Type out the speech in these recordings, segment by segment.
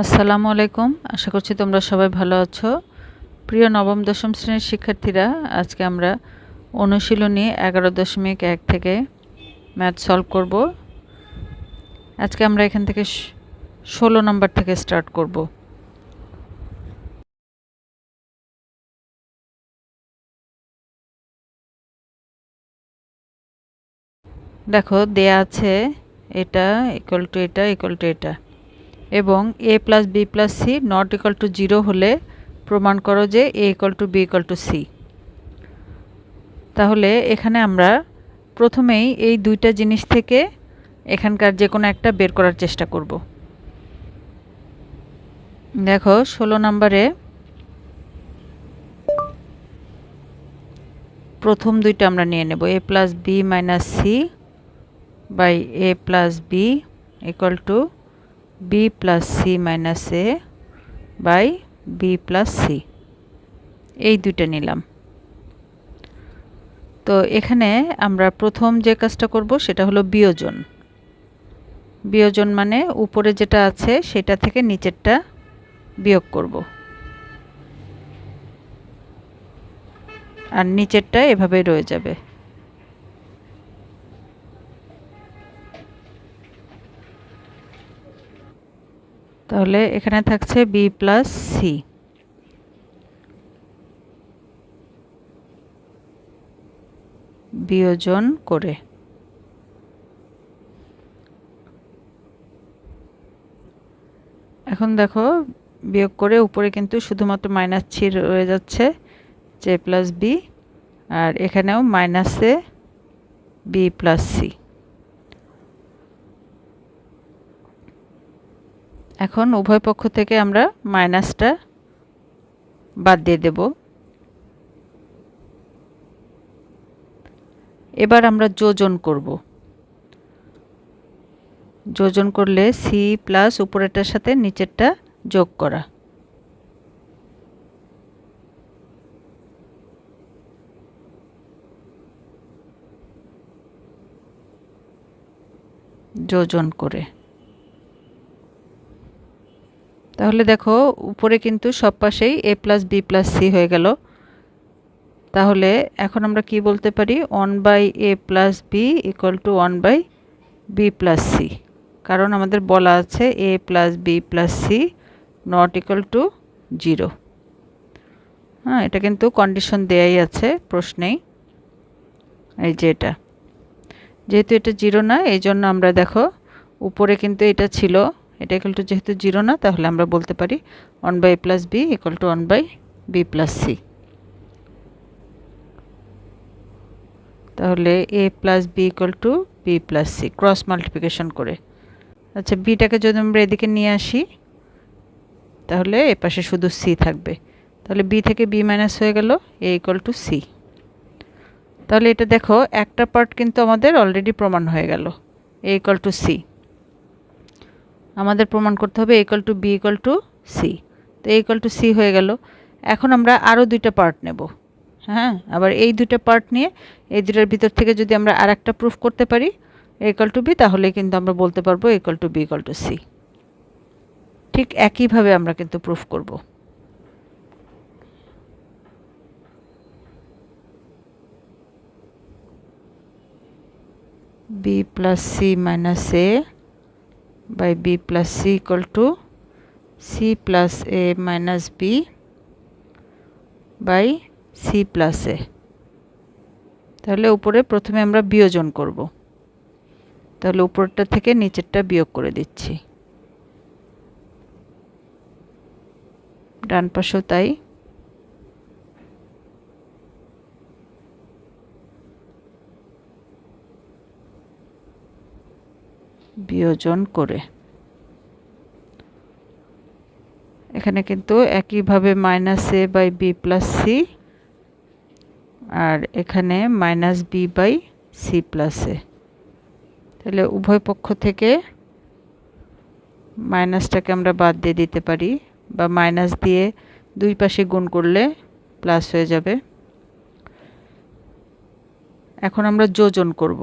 আসসালামু আলাইকুম। আশা করছি তোমরা সবাই ভালো আছো। প্রিয় নবম, দশম শ্রেণির শিক্ষার্থীরা, আজকে আমরা অনুশীলনী এগারো দশমিক এক থেকে ম্যাথ সলভ করব। আজকে আমরা এখান থেকে ষোলো নম্বর থেকে স্টার্ট করব। দেখো, দেয়া আছে এটা ইকুয়াল টু এটা ইকুয়াল টু এটা। এবং A plus B plus C not equal to zero হলে প্রমাণ করো যে A equal to B equal to C তাহলে এখানে আমরা প্রথমেই এই দুইটা জিনিস থেকে এখানকার যে কোনো একটা বের করার চেষ্টা করব। দেখো, ষোলো নম্বরে প্রথম দুইটা আমরা নিয়ে নেব। A plus B minus C by A plus B equal to B plus C minus A by B plus C এই দুইটা নিলাম। তো এখানে আমরা প্রথম যে কাজটা করব সেটা হলো বিয়োজন। বিয়োজন মানে উপরে যেটা আছে সেটা থেকে নিচেরটা বিয়োগ করব। আর নিচেরটা এভাবেই রয়ে যাবে। তাহলে এখানে থাকছে বি প্লাস সি বিয়োজন করে। এখন দেখো, বিয়োগ করে উপরে কিন্তু শুধুমাত্র মাইনাস থ্রি রয়ে যাচ্ছে জে প্লাস বি আর এখানেও মাইনাসে বি প্লাস সি এখন উভয় পক্ষ থেকে আমরা মাইনাসটা বাদ দিয়ে দেব। এবার আমরা যোজন করব। যোজন করলে সি প্লাস উপরেরটার সাথে নিচেরটা যোগ করা। যোজন করে। তাহলে দেখো, উপরে কিন্তু সব পাশেই A plus B plus C হয়ে গেল। তাহলে এখন আমরা কি বলতে পারি? One by A plus B equal to one by B plus C কারণ আমাদের বলা আছে A plus B plus C not equal to zero হ্যাঁ এটা কিন্তু কন্ডিশন দেয়াই আছে, প্রশ্নেই। এই যে এটা। যেহেতু এটা জিরো না, এই জন্য আমরা দেখো, উপরে কিন্তু এটা ছিল এটা ইকুয়াল টু যেহেতু জিরো না, তাহলে আমরা বলতে পারি one by plus B equal to one by B plus C তাহলে A plus B equal to B plus C cross multiplication করে। আচ্ছা বিটাকে যদি আমরা এদিকে নিয়ে আসি, তাহলে এ পাশে শুধু সি থাকবে। তাহলে বি থেকে বি মাইনাস হয়ে গেল এ ইকুয়াল টু সি তাহলে এটা দেখো, একটা পার্ট কিন্তু আমাদের অলরেডি প্রমাণ হয়ে গেল এ ইকুয়াল টু সি আমাদের প্রমাণ করতে হবে equal to B equal to C তো এ ইকাল টু সি হয়ে গেল। এখন আমরা আরও দুইটা পার্ট নেব। হ্যাঁ আবার এই দুইটা পার্ট নিয়ে এই দুটার ভিতর থেকে যদি আমরা আর একটা প্রুফ করতে পারি ইকাল টু বি তাহলে কিন্তু আমরা বলতে পারব equal to B equal to C ঠিক একইভাবে আমরা কিন্তু প্রুফ করব। B plus C minus A by b plus c equal to c plus a minus b by c plus a. তাহলে উপরে প্রথমে আমরা বিয়োজন করব। তাহলে উপরটা থেকে নিচেরটা বিয়োগ করে দিচ্ছি। ডান পাশেও তাই। বিয়োজন করে। এখানে কিন্তু একইভাবে minus A by B plus C আর এখানে minus B by C plus A তাহলে উভয় পক্ষ থেকে মাইনাসটাকে আমরা বাদ দিয়ে দিতে পারি বা মাইনাস দিয়ে দুই পাশে গুণ করলে প্লাস হয়ে যাবে। এখন আমরা যোজন করব।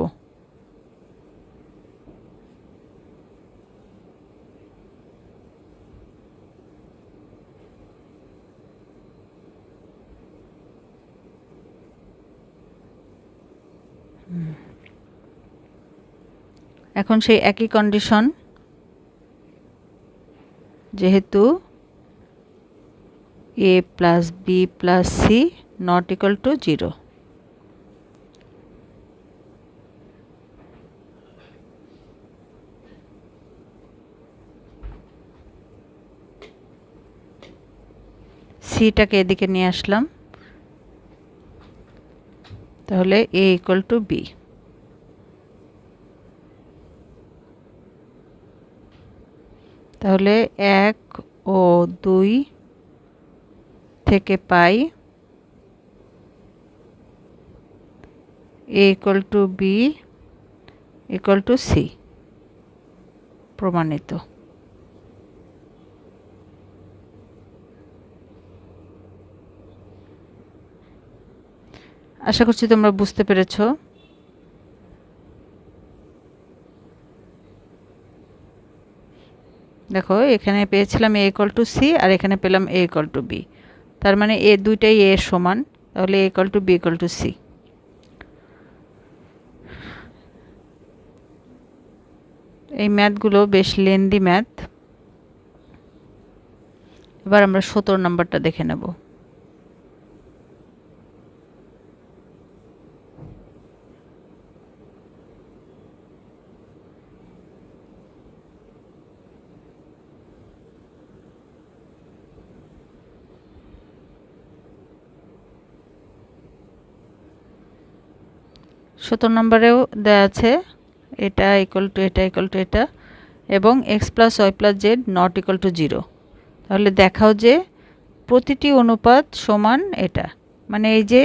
এখন সেই একই কন্ডিশন যেহেতু A plus B plus C not equal to zero সিটাকে এদিকে নিয়ে আসলাম। তাহলে এ ইকুয়াল টু বি তাহলে এক ও দুই থেকে পাই A equal to B equal to C প্রমাণিত। আশা করছি তোমরা বুঝতে পেরেছ। দেখো, এখানে পেয়েছিলাম এ ইকল টু সি আর এখানে পেলাম এ ইকল টু বি তার মানে এ দুইটাই এ সমান, তাহলে A equal to B equal to C এই ম্যাথগুলো বেশ লেন্দি ম্যাথ এবার আমরা সতেরো নম্বরটা দেখে নেব। সতেরো নম্বরেও দেওয়া আছে, এটা ইকুয়াল টু এটা ইকুয়াল টু এটা, এবং X plus Y plus Z not equal to zero তাহলে দেখাও যে প্রতিটি অনুপাত সমান এটা মানে এই যে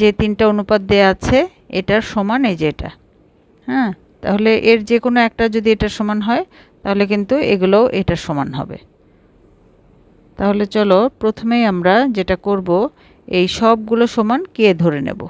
যে তিনটা অনুপাত দেয়া আছে, এটার সমান এই যে এটা। হ্যাঁ তাহলে এর যে কোনো একটা যদি এটার সমান হয়, তাহলে কিন্তু এগুলোও এটার সমান হবে। তাহলে চলো প্রথমেই আমরা যেটা করব, এই সবগুলো সমান কে ধরে নেব?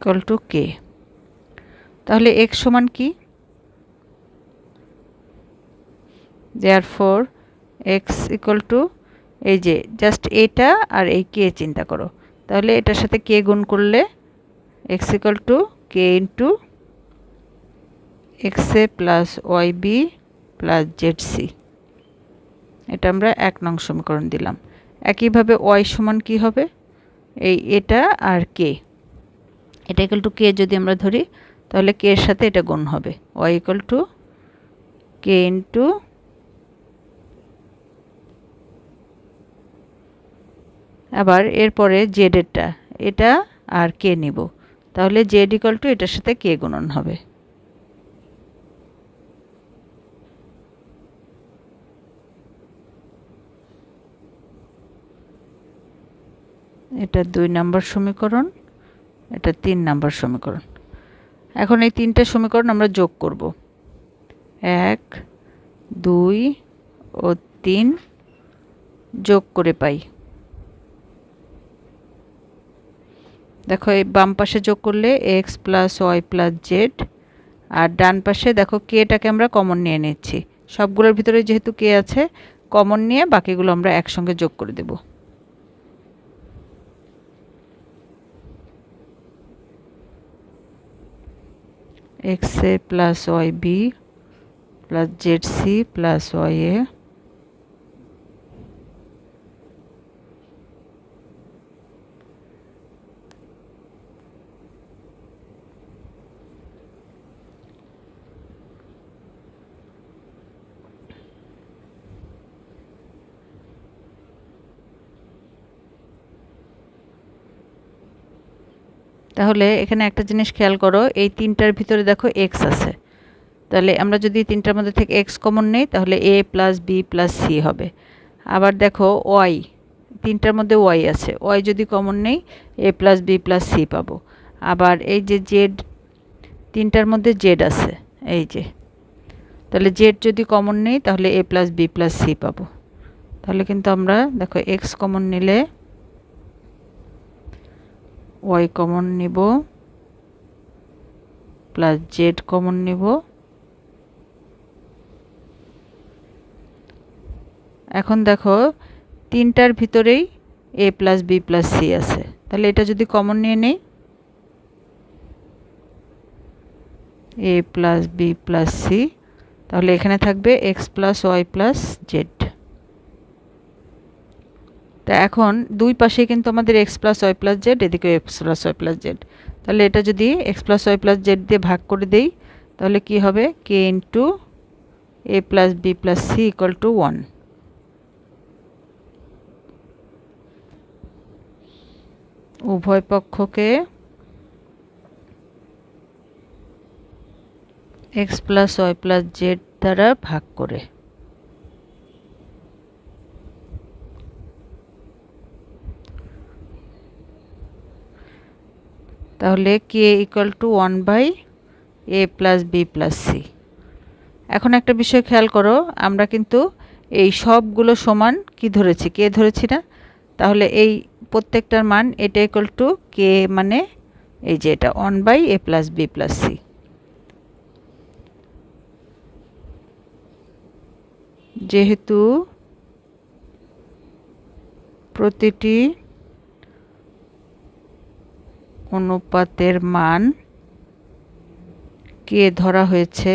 ইকুয়াল টু কে তাহলে এক্স সমান কি? Therefore X equal to এই যে জাস্ট এটা আর এই কে চিন্তা করো। তাহলে এটার সাথে কে গুণ করলে X equal to K into X A plus Y B plus Z C এটা আমরা এক নং সমীকরণ দিলাম। একইভাবে ওয়াই সমান কি হবে? এই এটা আর কে এটা ইকাল টু কে যদি আমরা ধরি, তাহলে কে এর সাথে এটা গুণ হবে। Y equal to K into আবার এরপরে জেডেরটা এটা আর কে নিব। তাহলে জেড ইকাল টু এটার সাথে কে গুণন হবে। এটা দুই নম্বর সমীকরণ। এটা তিন নাম্বার সমীকরণ। এখন এই তিনটে সমীকরণ আমরা যোগ করব। এক, দুই ও তিন যোগ করে পাই। দেখো এই বাম পাশে যোগ করলে X plus Y plus Z আর ডান পাশে দেখো কেটাকে আমরা কমন নিয়ে নিচ্ছি। সবগুলোর ভিতরে যেহেতু কে আছে কমন নিয়ে বাকিগুলো আমরা একসঙ্গে যোগ করে দেবো। X A plus Y B plus Z C plus Y A তাহলে এখানে একটা জিনিস খেয়াল করো, এই তিনটার ভিতরে দেখো এক্স আছে। তাহলে আমরা যদি তিনটার মধ্যে থেকে এক্স কমন নেই, তাহলে A plus B plus C হবে। আবার দেখো ওয়াই তিনটার মধ্যে ওয়াই আছে। ওয়াই যদি কমন নেই A plus B plus C পাবো। আবার এই যে জেড তিনটার মধ্যে জেড আছে, এই যে। তাহলে জেড যদি কমন নেই, তাহলে A plus B plus C পাবো। তাহলে কিন্তু আমরা দেখো এক্স কমন নিলে ওয়াই কমন নিব প্লাস জেড কমন নিব। এখন দেখো, তিনটার ভিতরেই A plus B plus C আছে। তাহলে এটা যদি কমন নিয়ে নেই A plus B plus C তাহলে এখানে থাকবে X plus Y plus Z তা এখন দুই পাশে কিন্তু আমাদের X plus Y plus Z এদিকে X plus Y plus Z তাহলে এটা যদি X plus Y plus Z দিয়ে ভাগ করে দেই, তাহলে কি হবে? K into A plus B plus C equal to one উভয় পক্ষকে X plus Y plus Z দ্বারা ভাগ করে। তাহলে K equal to one by A plus B plus C এখন একটা বিষয় খেয়াল করো, আমরা কিন্তু এই সবগুলো সমান কি ধরেছি? কে ধরেছি না? তাহলে এই প্রত্যেকটার মান এটা ইকুয়াল টু কে মানে এই যে এটা one by A plus B plus C যেহেতু প্রতিটি অনুপাতের মান কে ধরা হয়েছে?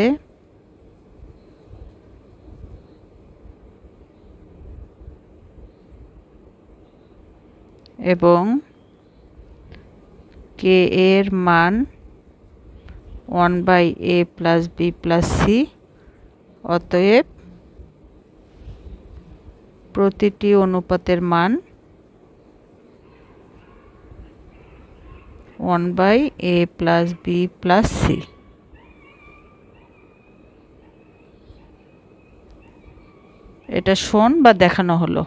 এবং কে এর মান one by A plus B plus C অতএব প্রতিটি অনুপাতের মান one by A plus B plus C এটা শোন বা দেখানো হলো।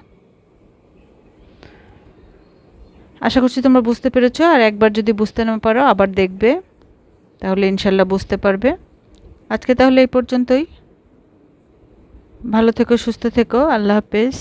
আশা করছি তোমরা বুঝতে পেরেছ, আর একবার যদি বুঝতে না পারো, আবার দেখবে, তাহলে ইনশাল্লাহ বুঝতে পারবে। আজকে তাহলে এই পর্যন্তই। ভালো থেকো, সুস্থ থেকো, আল্লাহ হাফেজ।